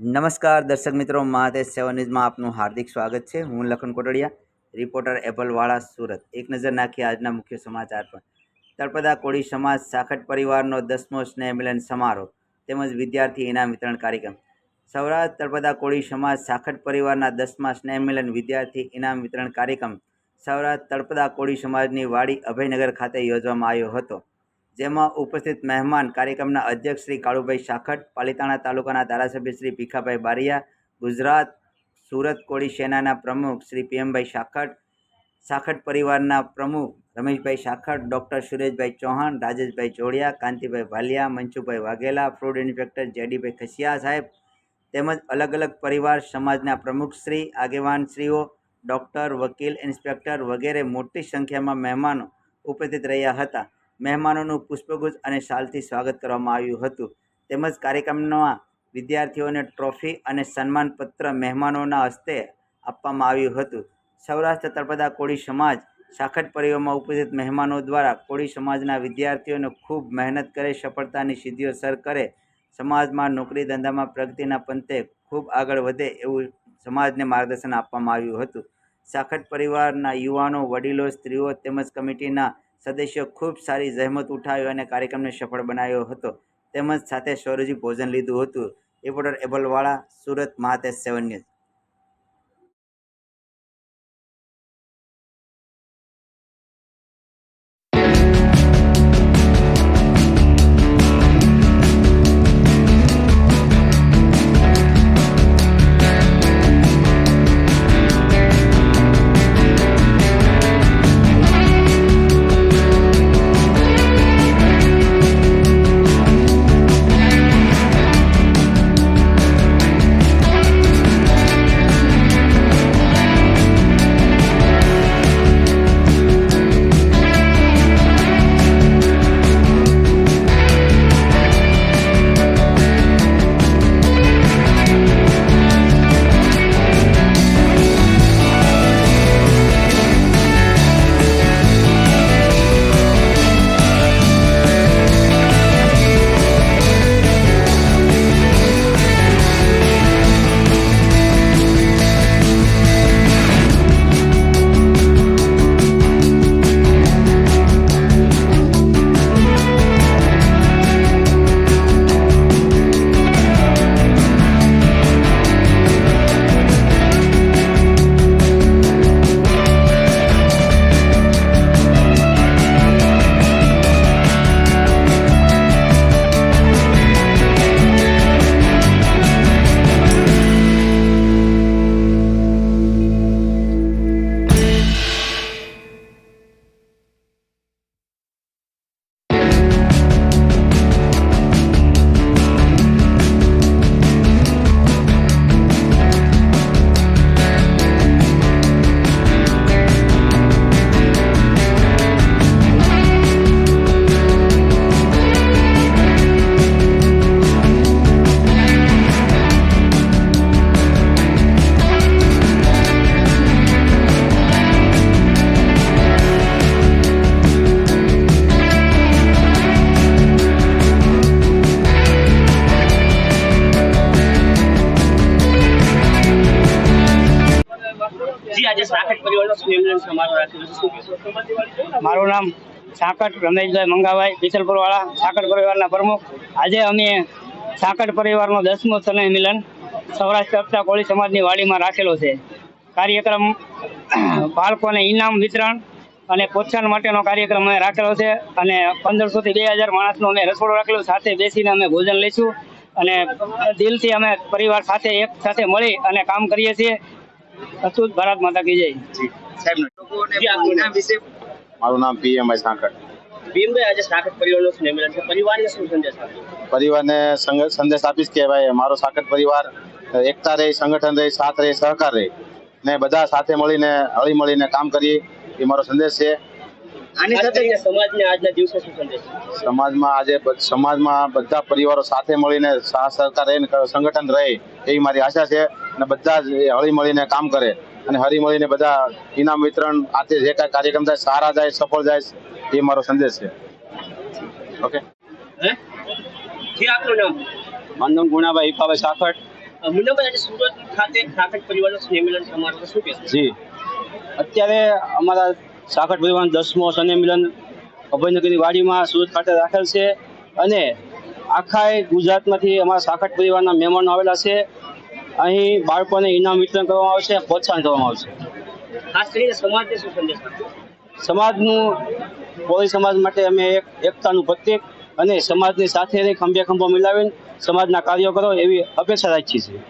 નમસ્કાર દર્શક મિત્રો મહાદેશ સેવન ન્યૂઝમાં આપનું હાર્દિક સ્વાગત છે. હું લખન કોટડિયા, રિપોર્ટર એપલવાળા સુરત. એક નજર નાખીએ આજના મુખ્ય સમાચાર પર. તળપદા કોળી સમાજ સાખટ પરિવારનો દસમો સ્નેહ મિલન સમારોહ તેમજ વિદ્યાર્થી ઇનામ વિતરણ કાર્યક્રમ. સૌરાષ્ટ્ર તળપદા કોળી સમાજ સાખટ પરિવારના દસમા સ્નેહ મિલન વિદ્યાર્થી ઇનામ વિતરણ કાર્યક્રમ સૌરાષ્ટ્ર તળપદા કોળી સમાજની વાડી અભયનગર ખાતે યોજવામાં આવ્યો હતો. જેમાં ઉપસ્થિત મહેમાન કાર્યક્રમના અધ્યક્ષ શ્રી કાળુભાઈ શાખટ, પાલિતાણા તાલુકાના ધારાસભ્ય શ્રી ભીખાભાઈ બારિયા, ગુજરાત સુરત કોળી સેનાના પ્રમુખ શ્રી પીએમભાઈ શાખટ શાખટ પરિવારના પ્રમુખ Rameshbhai Shakhat, doctor Sureshbhai Chauhan, Rajeshbhai Jodiya, Kantibhai Bhaliya Manchubhai Vaghela, food inspector JDbhai Khasiya સાહેબ તેમજ અલગ અલગ પરિવાર સમાજના પ્રમુખશ્રી આગેવાનશ્રીઓ ડૉક્ટર, વકીલ, ઇન્સ્પેક્ટર વગેરે મોટી સંખ્યામાં મહેમાનો ઉપસ્થિત રહ્યા હતા. મહેમાનોનું પુષ્પગુચ્છ અને શાલથી સ્વાગત કરવામાં આવ્યું હતું. તેમજ કાર્યક્રમમાં વિદ્યાર્થીઓને ટ્રોફી અને સન્માનપત્ર મહેમાનોના હસ્તે આપવામાં આવ્યું હતું. સૌરાષ્ટ્ર તળપદા કોળી સમાજ શાખટ પરિવારમાં ઉપસ્થિત મહેમાનો દ્વારા કોળી સમાજના વિદ્યાર્થીઓને ખૂબ મહેનત કરે, સફળતાની સિદ્ધિઓ સર કરે, સમાજમાં નોકરી ધંધામાં પ્રગતિના પંથે ખૂબ આગળ વધે એવું સમાજને માર્ગદર્શન આપવામાં આવ્યું હતું. શાખટ પરિવારના યુવાનો, વડીલો, સ્ત્રીઓ તેમજ કમિટીના સદસ્યો ખૂબ સારી જહેમત ઉઠાવી અને કાર્યક્રમને સફળ બનાવ્યો હતો. તેમજ સાથે સ્વરૂજી ભોજન લીધું હતું. રિપોર્ટર એબલવાળા, સુરત, મહાતેજ સેવન ન્યૂઝ. મારું નામ સાકટ રમેશભાઈ મંગાભાઈ પીછલપુરવાળા સાકટ પરિવારના પ્રમુખ. આજે અમે સાકટ પરિવારનો દસમો સનય મિલન સૌરાષ્ટ્ર કક્ષા કોળી સમાજની વાડીમાં રાખેલો છે. કાર્યક્રમ બાળકોને ઇનામ વિતરણ અને પ્રોત્સાહન માટેનો કાર્યક્રમ અમે રાખેલો છે અને પંદરસો થી બે હજાર માણસનો અમે રસોડો રાખેલો સાથે બેસીને અમે ભોજન લઈશું અને દિલથી અમે પરિવાર સાથે એક સાથે મળી અને કામ કરીએ છીએ. અચૂત ભારત માતા કી જય. મારું નામ પીએમ સાંકળ. પરિવારનો સંદેશ આપીશ કે ભાઈ મારો સાકટ પરિવાર એકતા રહે સંગઠન રહે સાથ રહે સહકાર રહે. ને બધા સાથે મળીને હળી મળીને કામ કરીએ એ મારો સંદેશ છે. સમાજમાં આજે સમાજમાં બધા પરિવારો સાથે મળીને સહકાર રહે સંગઠન રહે એવી મારી આશા છે. અને બધા જ એ હળી મળીને કામ કરે. અને હળી મળીને બધા ઇનામ વિતરણ આજે જે કાંઈ કાર્યક્રમ થાય સારા જાય સફળ જાય એ મારો સંદેશ છે. ઓકે? મારું નામ ગુણાભાઈ હિપાભાઈ સાખટ સુરત ખાતે સાકટ પરિવારનો સ્નેહ સમારોહ શું કહેશો? જી. અત્યારે અમારા સાખટ પરિવાર દસમો સને મિલન અભયનગરની વાડીમાં સુરત ખાતે રાખેલ છે. અને આખા ગુજરાતમાંથી અમારા સાકર પરિવારના મહેમાનો આવેલા છે. અહીં બાળકોને ઇનામ વિતરણ કરવામાં આવશે પ્રોત્સાહન કરવામાં આવશે ખાસ કરીને સમાજને શું સંદેશ સમાજનું કોળી સમાજ માટે અમે એક એકતાનું પ્રત્યેક અને સમાજની સાથે રહી ખંભે ખંભો મિલાવીને સમાજના કાર્યો કરો એવી અપેક્ષા રાખીએ છીએ.